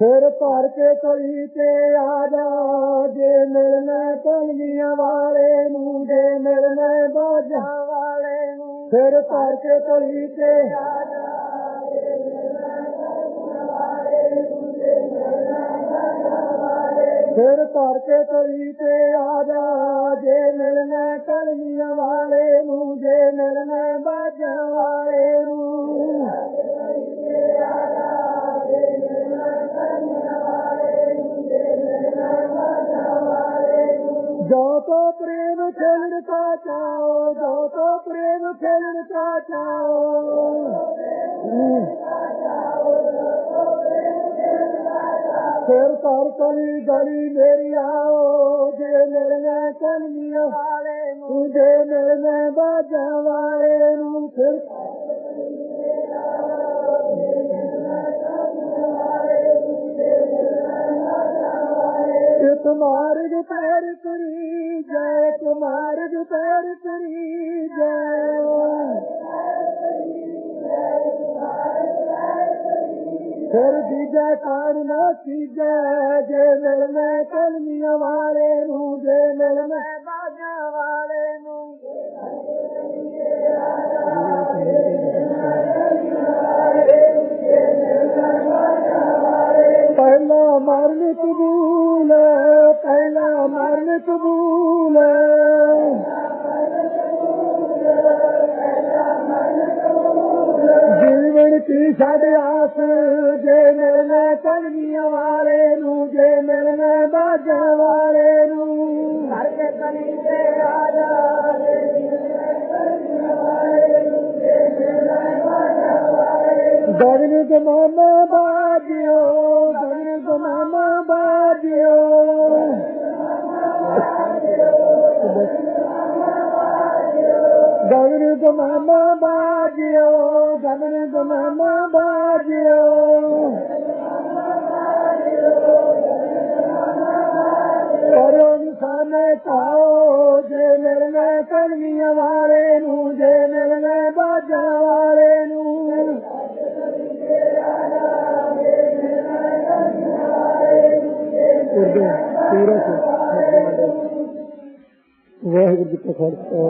फिर तवारे मूं फिर तारकली ते फे त आया जेल न तवारे मूं जेल न बजावा जो तो प्रेम खेलने का चाहो जो तो प्रेम खेलने का चाहो। फिर तर कली गली मेरी आओ जे मिलने कलमिया वाले जे मिलने बाजा वाले नू फिर तुम्हारे जो पैर करी जय। तुम्हारे जो पैर करी जय फिर दीजा कार ना वाले नू जे मिलने बाजा वाले नू। पहला मरण कबूल साढ़े जे मिलने कलमिया वाले नू जे बाजा नू। घर के कली ದುಮ ಬಾಜಿಯೋ ಗಮನ ದುಮ ಬಾಜಿಯೋ करो सान जे मिलने कलमिया वाले नू जे मिलने बाजा वाले वाहगुरु जी का खर्चा